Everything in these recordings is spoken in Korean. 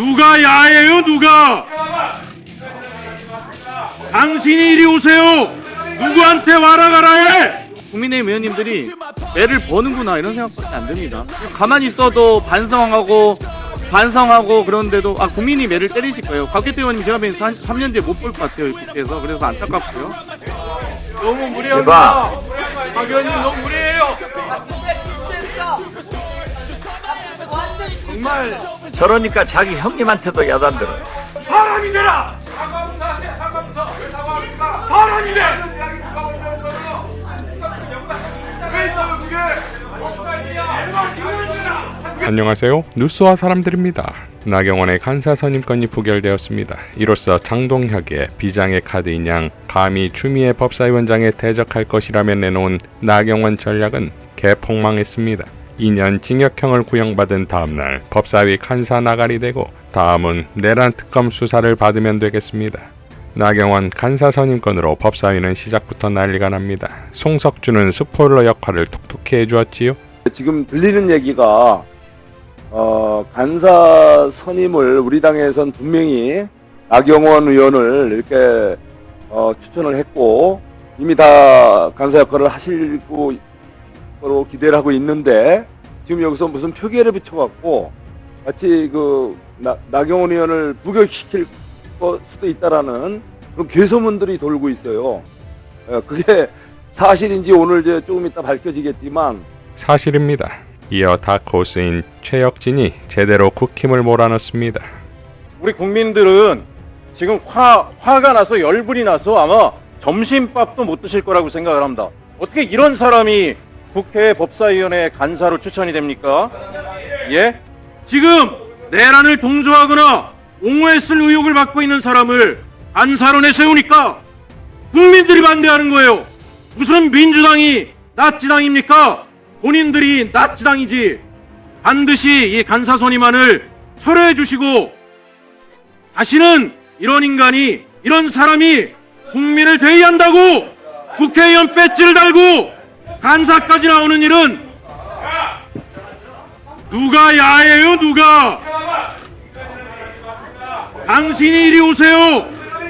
누가 야예요 누가 당신이 이리 오세요 누구한테 와라 가라 해 국민의힘 의원님들이 매를 버는구나 이런 생각밖에 안 듭니다. 가만히 있어도 반성하고 반성하고 그런데도 아 국민이 매를 때리실 거예요. 곽규태 의원님 제가 보기엔 3년 뒤에 못 볼 것 같아요 이 국회에서 그래서 안타깝고요. 너무 무리합니다. 곽 의원님 너무 무리해요. 정말 저러니까 자기 형님한테도 야단들어. 사람이 되라 사람이 돼 안녕하세요. 뉴스와 사람들입니다. 나경원의 간사 선임권이 부결되었습니다. 이로써 장동혁의 비장의 카드인 양 감히 추미애 법사위원장에 대적할 것이라며 내놓은 나경원 전략은 개폭망했습니다. 2년 징역형을 구형받은 다음날 법사위 간사 나가리 되고 다음은 내란 특검 수사를 받으면 되겠습니다. 나경원 간사 선임권으로 법사위는 시작부터 난리가 납니다. 송석주는 스포일러 역할을 톡톡히 해주었지요. 지금 들리는 얘기가 어, 간사 선임을 우리 당에선 분명히 나경원 의원을 이렇게 어, 추천을 했고 이미 다 간사 역할을 하실 거로 기대를 하고 있는데 지금 여기서 무슨 표기를 붙여갖고 마치 그 나, 나경원 의원을 부결시킬 거 수도 있다라는 그런 괴소문들이 돌고 있어요. 어, 그게 사실인지 오늘 이제 조금 이따 밝혀지겠지만 사실입니다. 이어 다크호스인 최혁진이 제대로 국힘을 몰아넣습니다. 우리 국민들은 지금 화, 화가 나서 열불이 나서 아마 점심밥도 못 드실 거라고 생각을 합니다. 어떻게 이런 사람이 국회 법사위원회 간사로 추천이 됩니까? 예? 지금 내란을 동조하거나 옹호했을 의혹을 받고 있는 사람을 안사로 내세우니까 국민들이 반대하는 거예요. 무슨 민주당이 나치당입니까? 본인들이 나치당이지. 반드시 이 간사 선임안을 철회해 주시고 다시는 이런 인간이 이런 사람이 국민을 대의한다고 국회의원 배지를 달고 간사까지 나오는 일은 누가 야예요 누가 당신이 이리 오세요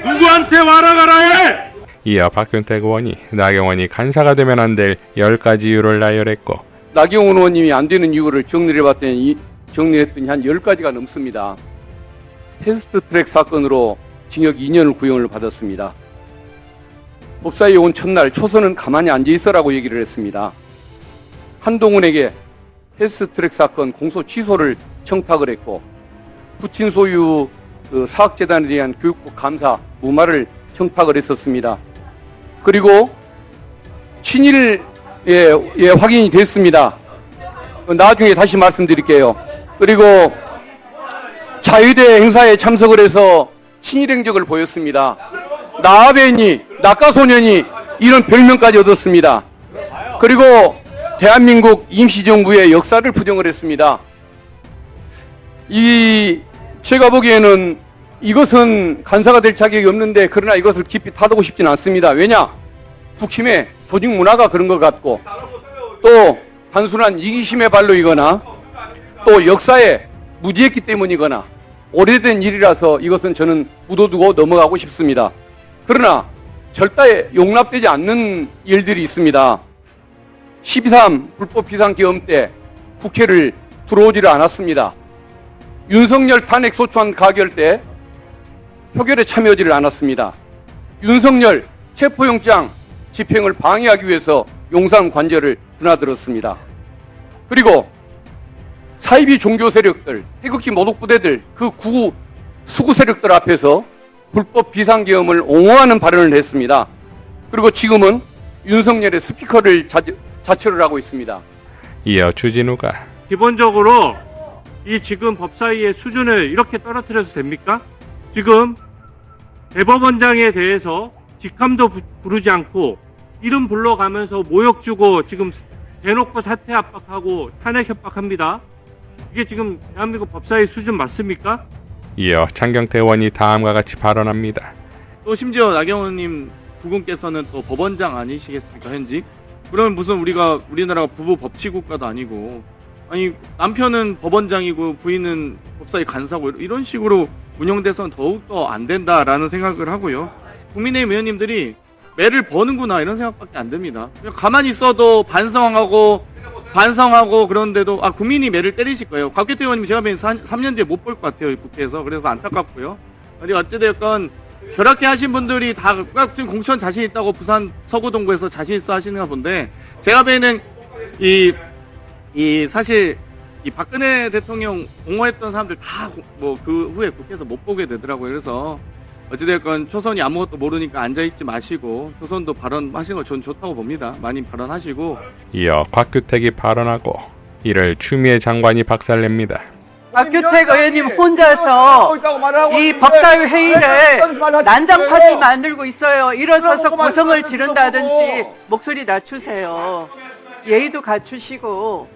누구한테 와라 가라 해 이어 박균택 의원이 나경원이 간사가 되면 안 될 10가지 이유를 나열했고 나경원 의원님이 안 되는 이유를 정리를 해봤더니 이- 정리했더니 한 10가지가 넘습니다. 패스트 트랙 사건으로 징역 2년을 구형을 받았습니다. 법사위에 온 첫날 초선은 가만히 앉아 있어라고 얘기를 했습니다. 한동훈에게 패스트 트랙 사건 공소 취소를 청탁을 했고 부친 소유 그 사학재단에 대한 교육부 감사 무마를 청탁을 했었습니다. 그리고 친일 예, 예, 확인이 됐습니다. 어, 나중에 다시 말씀드릴게요. 그리고 자유대 행사에 참석을 해서 친일 행적을 보였습니다. 나아베니, 낙가소년이 이런 별명까지 얻었습니다. 그리고 대한민국 임시정부의 역사를 부정을 했습니다. 이, 제가 보기에는 이것은 간사가 될 자격이 없는데 그러나 이것을 깊이 타두고 싶지는 않습니다. 왜냐? 국힘의 조직 문화가 그런 것 같고 또 단순한 이기심의 발로이거나 또 역사에 무지했기 때문이거나 오래된 일이라서 이것은 저는 묻어두고 넘어가고 싶습니다. 그러나 절대 용납되지 않는 일들이 있습니다. 12.3 불법 비상계엄 때 국회를 들어오지를 않았습니다. 윤석열 탄핵 소추안 가결 때 표결에 참여하지를 않았습니다. 윤석열 체포영장 집행을 방해하기 위해서 용산 관절을 드나들었습니다. 그리고 사이비 종교 세력들, 태극기 모독부대들, 그 구구 수구 세력들 앞에서 불법 비상계엄을 옹호하는 발언을 했습니다. 그리고 지금은 윤석열의 스피커를 자, 자처를 하고 있습니다. 이어 주진우가 기본적으로 이 지금 법사위의 수준을 이렇게 떨어뜨려서 됩니까? 지금 대법원장에 대해서 직함도 부- 부르지 않고 이름 불러가면서 모욕 주고 지금 대놓고 사퇴 압박하고 탄핵 협박합니다. 이게 지금 대한민국 법사위 수준 맞습니까? 이어 장경태 의원이 다음과 같이 발언합니다. 또 심지어 나경원님 부군께서는 또 법원장 아니시겠습니까 현직? 그러면 무슨 우리가 우리나라가 부부 법치국가도 아니고 아니 남편은 법원장이고 부인은 법- 법사위 간사고 이런 식으로 운영돼서는 더욱더 안 된다라는 생각을 하고요. 국민의힘 의원님들이 매를 버는구나 이런 생각밖에 안 듭니다. 그냥 가만히 있어도 반성하고 반성하고 그런데도 아 국민이 매를 때리실 거예요. 곽규태 의원님 제가 보기엔 3년 뒤에 못 볼 것 같아요. 이 국회에서 그래서 안타깝고요. 근데 어찌됐건 저렇게 하신 분들이 다 지금 공천 자신 있다고 부산 서구동구에서 자신 있어 하시는 본데 제가 보기에는 이, 이 사실 이 박근혜 대통령 옹호했던 사람들 다 뭐 그 후에 국회에서 못 보게 되더라고요. 그래서 어찌됐건 초선이 아무것도 모르니까 앉아있지 마시고 초선도 발언하시는 거 전 좋다고 봅니다. 많이 발언하시고 이어 곽규택이 발언하고 이를 추미애 장관이 박살냅니다. 박규택 의원님 혼자서 이 법사위 회의를 난장판을 만들고 있어요. 일어서서 고성을 지른다든지 목소리 낮추세요. 예의도 갖추시고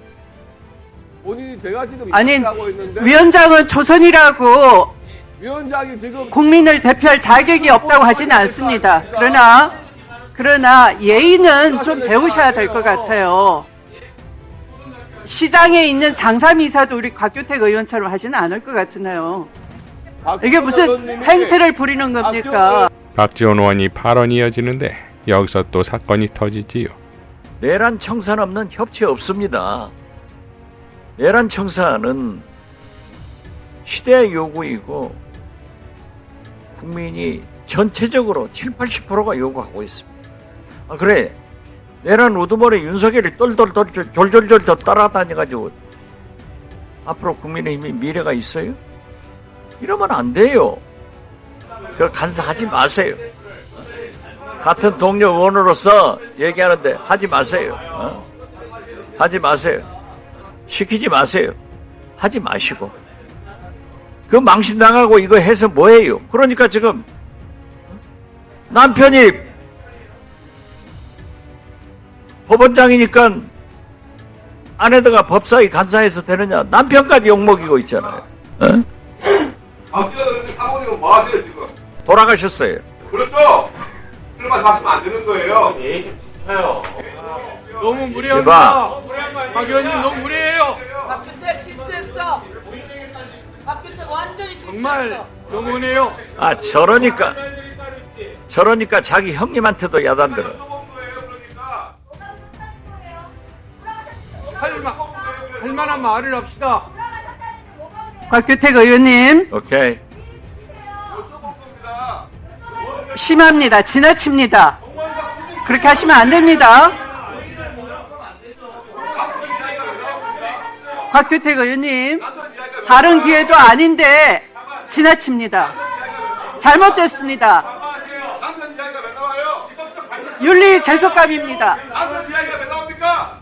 본인이 제가 지금 아니 하고 있는데 위원장은 조선이라고 위원장이 지금 국민을 대표할 자격이 없다고 하지는 않습니다. 그러나 그러나 예의는 좀 배우셔야 될 것 같아요. 시장에 있는 장사미사도 우리 곽규택 의원처럼 하지는 않을 것 같으네요. 이게 무슨 행태를 부리는 겁니까? 박지원 의원이 발언이 이어지는데 여기서 또 사건이 터지지요. 내란 청산 없는 협치 없습니다. 내란 청산은 시대의 요구이고 국민이 전체적으로 7, 80%가 요구하고 있습니다. 아, 그래. 내란 우두머리 윤석열이 똘똘똘 졸졸졸 따라다녀가지고 앞으로 국민의힘이 미래가 있어요? 이러면 안 돼요. 그 간사하지 마세요. 같은 동료 의원으로서 얘기하는데 하지 마세요. 어? 하지 마세요. 시키지 마세요. 하지 마시고. 그 망신당하고 이거 해서 뭐해요? 그러니까 지금 남편이 법원장이니까 아내다가 법사위 간사해서 되느냐? 남편까지 욕먹이고 있잖아요. 어? 박지원 사모님은 뭐 하세요 지금? 돌아가셨어요. 그렇죠? 그런 말 하시면 안 되는 거예요. 너무 대박. 박 의원님 너무 무리해요. 박근태 실수했어. 완전히. 정말 너무네요. 아, 저러니까. 저러니까 자기 형님한테도 야단 들어. 할만 할만한 말을 합시다. 곽규택 의원님 오케이. 심합니다. 지나칩니다. 그렇게 하시면 안 됩니다. 곽규택 의원님 다른 기회도 아닌데 지나칩니다. 잘못됐습니다. 윤리 제속감입니다. 남편 이야기가 왜 나옵니까?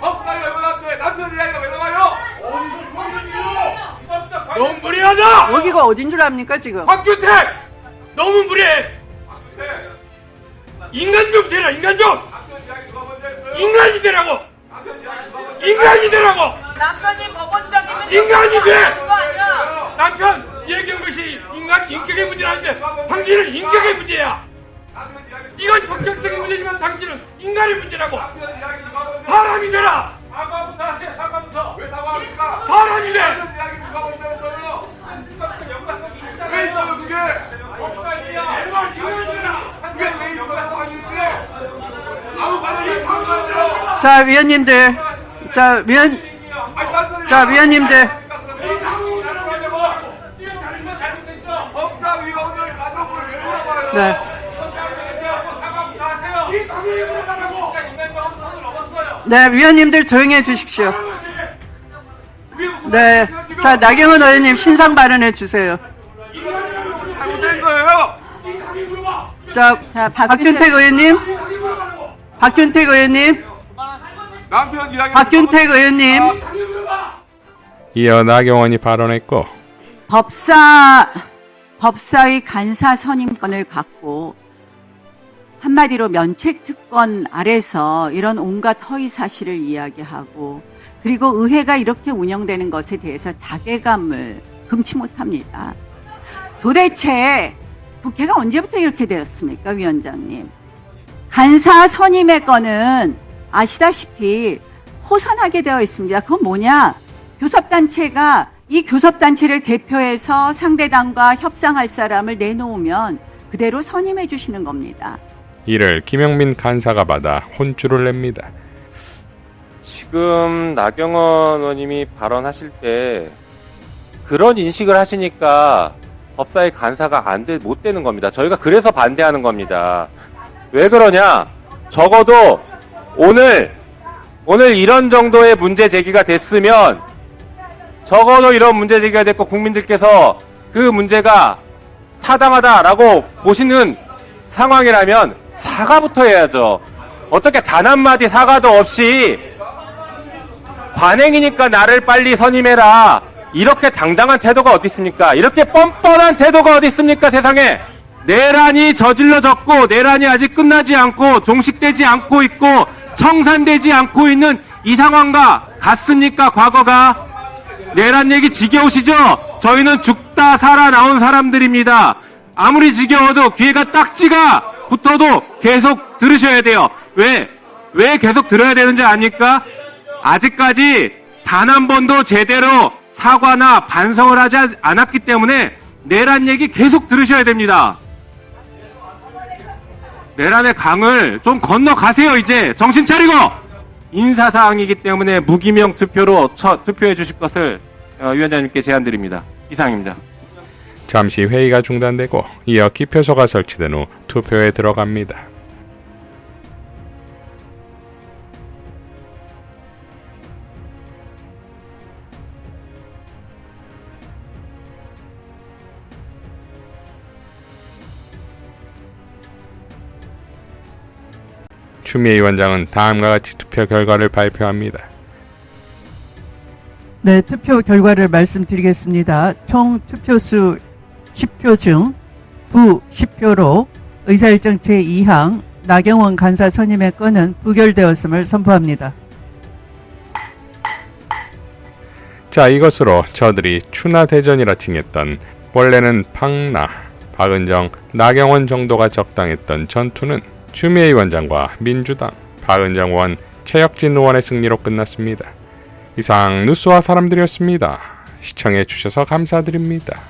법사위 왜 나왔는데 남편 이야기가 왜 나와요? 어디서 수학연이요? 너무 무리하다. 여기가 어딘 줄 압니까 지금? 박규택 너무 무리해. 인간 좀 되라 인간 좀. 인간이 되라고. 인간이 되라고. 남편이 법원장이면 인간이 돼! 그거 아니야. 남편 얘기한 것이 인간 인격의 문제라는데 당신은 인격의 문제야. 이건 박격적인 문제지만 당신은 인간의 문제라고. 사람이 되라. 사과부터 하세요 사과부터. 왜 사과합니까? 사람이 돼. 남편 이야기 누가 먼저 했어요? 왜 있어요 그게? 법사위야. 제발 인간 되라. 그게 왜 있어요 사과인데? 아무 말을 못하고 자 위원님들, 자 위원, 자 위원님들? 네. 네, 위원님들 조용해 주십시오. 네. 자, 나경원 의원님 신상 발언해 주세요. 거예요. 자, 박균택 의원님. 박균택 의원님. 남편 박균택 의원님. 이어 나경원이 발언했고 법사 법사위 간사 선임권을 갖고 한마디로 면책 특권 아래서 이런 온갖 허위 사실을 이야기하고 그리고 의회가 이렇게 운영되는 것에 대해서 자괴감을 금치 못합니다. 도대체 국회가 언제부터 이렇게 되었습니까, 위원장님? 간사 선임의 건은 아시다시피 호선하게 되어 있습니다. 그건 뭐냐? 교섭단체가 이 교섭단체를 대표해서 상대당과 협상할 사람을 내놓으면 그대로 선임해 주시는 겁니다. 이를 김영민 간사가 받아 혼쭐을 냅니다. 지금 나경원 의원님이 발언하실 때 그런 인식을 하시니까 법사위 간사가 안 돼, 못 되는 겁니다. 저희가 그래서 반대하는 겁니다. 왜 그러냐? 적어도 오늘, 오늘 이런 정도의 문제 제기가 됐으면 적어도 이런 문제 제기가 됐고 국민들께서 그 문제가 타당하다라고 보시는 상황이라면 사과부터 해야죠. 어떻게 단 한마디 사과도 없이 관행이니까 나를 빨리 선임해라. 이렇게 당당한 태도가 어디 있습니까? 이렇게 뻔뻔한 태도가 어디 있습니까? 세상에. 내란이 저질러졌고 내란이 아직 끝나지 않고 종식되지 않고 있고 청산되지 않고 있는 이 상황과 같습니까? 과거가 내란 얘기 지겨우시죠? 저희는 죽다 살아나온 사람들입니다. 아무리 지겨워도 귀에가 딱지가 붙어도 계속 들으셔야 돼요. 왜? 왜 계속 들어야 되는지 아닙니까? 아직까지 단 한 번도 제대로 사과나 반성을 하지 않았기 때문에 내란 얘기 계속 들으셔야 됩니다. 내란의 강을 좀 건너가세요, 이제. 정신 차리고! 인사사항이기 때문에 무기명 투표로 첫 투표해 주실 것을 어, 위원장님께 제안드립니다. 이상입니다. 잠시 회의가 중단되고 이어 기표소가 설치된 후 투표에 들어갑니다. 추미애 위원장은 다음과 같이 투표 결과를 발표합니다. 네, 투표 결과를 말씀드리겠습니다. 총 투표수 10표 중 부 10표로 의사일정 제2항 나경원 간사 선임의 건은 부결되었음을 선포합니다. 자 이것으로 저들이 추나 대전이라 칭했던 원래는 박나, 박은정, 나경원 정도가 적당했던 전투는 추미애 위원장과 민주당, 박은정 의원, 최혁진 의원의 승리로 끝났습니다. 이상 뉴스와 사람들이었습니다. 시청해 주셔서 감사드립니다.